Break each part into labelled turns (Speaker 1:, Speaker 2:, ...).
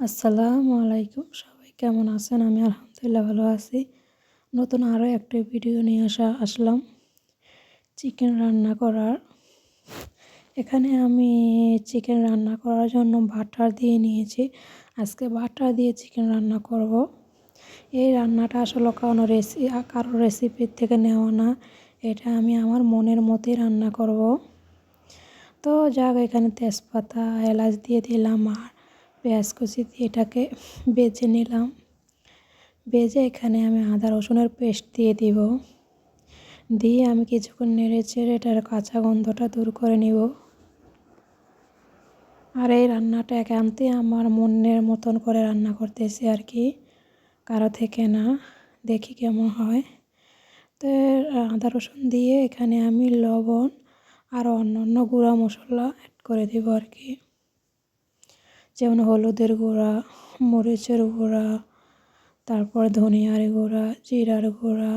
Speaker 1: আসসালামু আলাইকুম। সবাই কেমন আছেন? আমি আলহামদুলিল্লাহ ভালো আছি। নতুন আরও একটা ভিডিও নিয়ে আসা আসলাম। চিকেন রান্না করার। এখানে আমি চিকেন রান্না করার জন্য বাটার দিয়ে নিয়েছি। আজকে বাটার দিয়ে চিকেন রান্না করব। এই রান্নাটা আসলে কোনো রেসি কারও রেসিপির থেকে নেওয়া না। এটা আমি আমার মনের মতোই রান্না করব। তো যাক, এখানে তেজপাতা, এলাচ দিয়ে দিলাম আর পেঁয়াজ কুচি দিয়ে এটাকে বেজে নিলাম। বেজে এখানে আমি আদা রসুনের পেস্ট দিয়ে দিব। দিয়ে আমি কিছুক্ষণ নেড়ে চেড়ে এটার কাঁচা গন্ধটা দূর করে নিব। আর এই রান্নাটা একান্তই আমার মনের মতন করে রান্না করতেছি আর কি, কারও থেকে না। দেখি কেমন হয়। তো আদা রসুন দিয়ে এখানে আমি লবণ আর অন্য অন্য গুঁড়া মশলা অ্যাড করে দেব আর কি। যেমন হলুদের গুঁড়া, মরিচের গুঁড়া, তারপর ধনিয়ার গুঁড়া, জিরার গুঁড়া,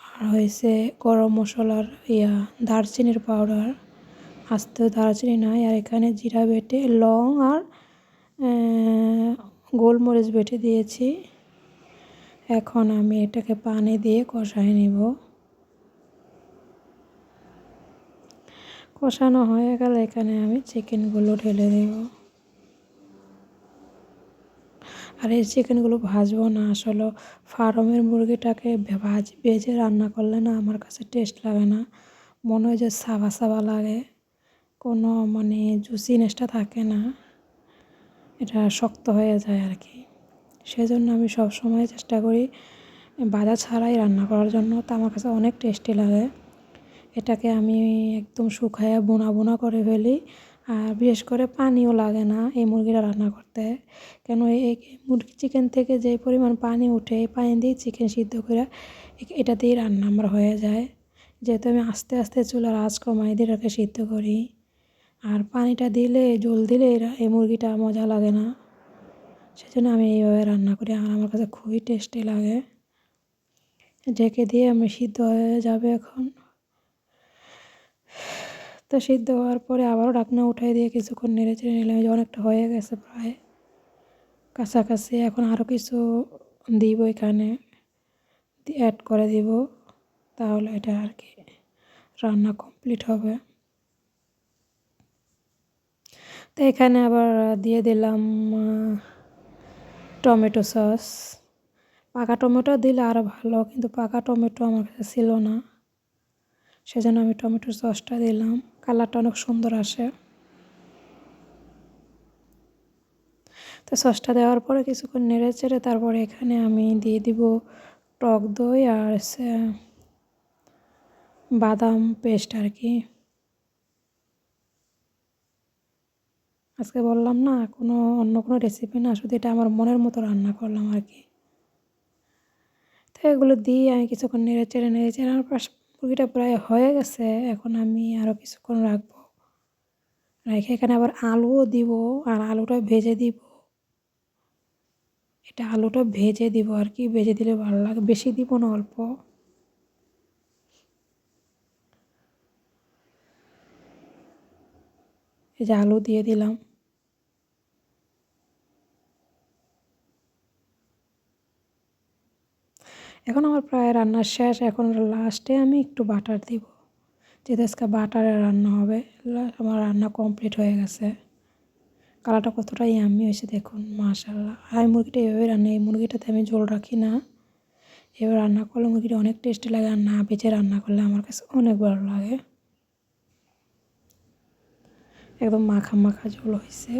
Speaker 1: আর হয়েছে গরম মশলার ইয়া, দারচিনির পাউডার। আস্তে দারচিনি নাই, আর এখানে জিরা বেটে, লং আর গোলমরিচ বেটে দিয়েছি। এখন আমি এটাকে পানি দিয়ে কষাই নিব। কষানো হয়ে গেলে এখানে আমি চিকেনগুলো ঢেলে দেব। আর এই চিকেনগুলো ভাজবো না, আসলে ফার্মের মুরগিটাকে ভাজ ভেজে রান্না করলে না আমার কাছে টেস্ট লাগে না। মনে হয় যে সাবা সাবা লাগে। কোনো মানে জুসিনেসটা থাকে না। এটা শক্ত হয়ে যায় আর কি সেজন্য আমি সব সময় চেষ্টা করি বাজা ছাড়াই রান্না করার জন্য। তা আমার কাছে অনেক টেস্টি লাগে। এটাকে আমি একদম শুকায় বোনা বোনা করে ফেলি। আর বিশেষ করে পানিও লাগে না এই মুরগিটা রান্না করতে। কেন এই মুরগি চিকেন থেকে যে পরিমাণ পানি উঠে, এই পানি দিয়ে চিকেন সিদ্ধ করে এটা দিয়েই রান্না আমার হয়ে যায়। যেহেতু আমি আস্তে আস্তে চুলার আঁচ কমাই দিয়ে এটাকে সিদ্ধ করি। আর পানিটা দিলে, জল দিলে এরা, এই মুরগিটা মজা লাগে না। সেজন্য আমি এইভাবে রান্না করি, আর আমার কাছে খুবই টেস্টি লাগে। ঢেকে দিয়ে আমি সিদ্ধ হয়ে যাবে এখন। তো সিদ্ধ হওয়ার পরে আবারও ঢাকনা উঠাই দিয়ে কিছুক্ষণ নেড়ে চেড়ে নিলাম যে অনেকটা হয়ে গেছে প্রায়। কাছাকাছি এখন আরও কিছু দিব এখানে অ্যাড করে দিব, তাহলে এটা আর কি রান্না কমপ্লিট হবে। তো এখানে আবার দিয়ে দিলাম টমেটো সস। পাকা টমেটো দিলে আরও ভালো, কিন্তু পাকা টমেটো আমার কাছে ছিল না। সেজন্য আমি টমেটোর সসটা দিলাম। কালারটা অনেক সুন্দর আসে। তো সসটা দেওয়ার পরে কিছুক্ষণ নেড়ে চেড়ে তারপরে এখানে আমি দিয়ে দিব টক দই আর সে বাদাম পেস্ট আর কি। আজকে বললাম না, কোনো অন্য কোনো রেসিপি না, শুধু এটা আমার মনের মতো রান্না করলাম আর কি। তো এগুলো দিয়ে আমি কিছুক্ষণ নেড়ে চেড়ে নেড়ে চেড়ে আমার মুরগিটা প্রায় হয়ে গেছে, এখন আমি আরও কিছুক্ষণ রাখব। রেখে এখানে আবার আলুও দিব, আর আলুটা ভেজে দিব। এটা আলুটা ভেজে দিব, আর কি ভেজে দিলে ভালো লাগে? বেশি দিব না, অল্প। এই যে আলু দিয়ে দিলাম। এখন আমার প্রায় রান্না শেষ, এখন লাস্টে আমি একটু বাটার দিব। যেহেতু আজকে বাটারে রান্না হবে আমার রান্না কমপ্লিট হয়ে গেছে। কালারটা কতটা ইয়ামি হয়েছে দেখুন মাশাল্লাহ আর আমি মুরগিটা এভাবে রান্না, এই মুরগিটাতে আমি জল রাখি না। এবার রান্না করলে মুরগিটা অনেক টেস্টি লাগে আর না বেঁচে রান্না করলে আমার কাছে অনেক ভালো লাগে। একদম মাখা মাখা ঝোল হয়েছে।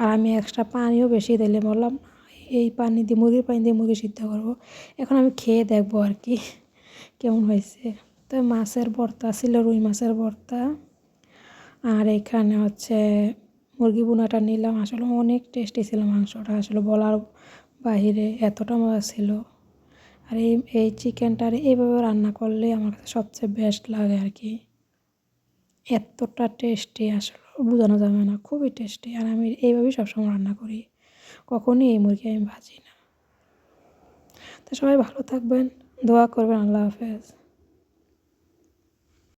Speaker 1: আর আমি এক্সট্রা পানিও বেশি দিলে বললাম এই পানি দিয়ে, মুরগির পানি দিয়ে মুরগি সিদ্ধ করব। এখন আমি খেয়ে দেখব আর কি, কেমন হয়েছে। তো মাছের ভর্তা ছিল, রুই মাছের ভর্তা। আর এখানে হচ্ছে মুরগি বোনাটা নিলাম। আসলে অনেক টেস্টি ছিল মাংসটা, আসলে বলার বাহিরে এতটা মজা ছিল। আর এই এই চিকেনটার এইভাবে রান্না করলে আমার কাছে সবচেয়ে বেস্ট লাগে আর কি। এতটা টেস্টি আসলে বোঝানো যাবে না, খুবই টেস্টি আর আমি এইভাবেই সবসময় রান্না করি। কখনই এই মুরগি আমি ভাজি না। তো সবাই ভালো থাকবেন দোয়া করবেন আল্লাহ হাফেজ।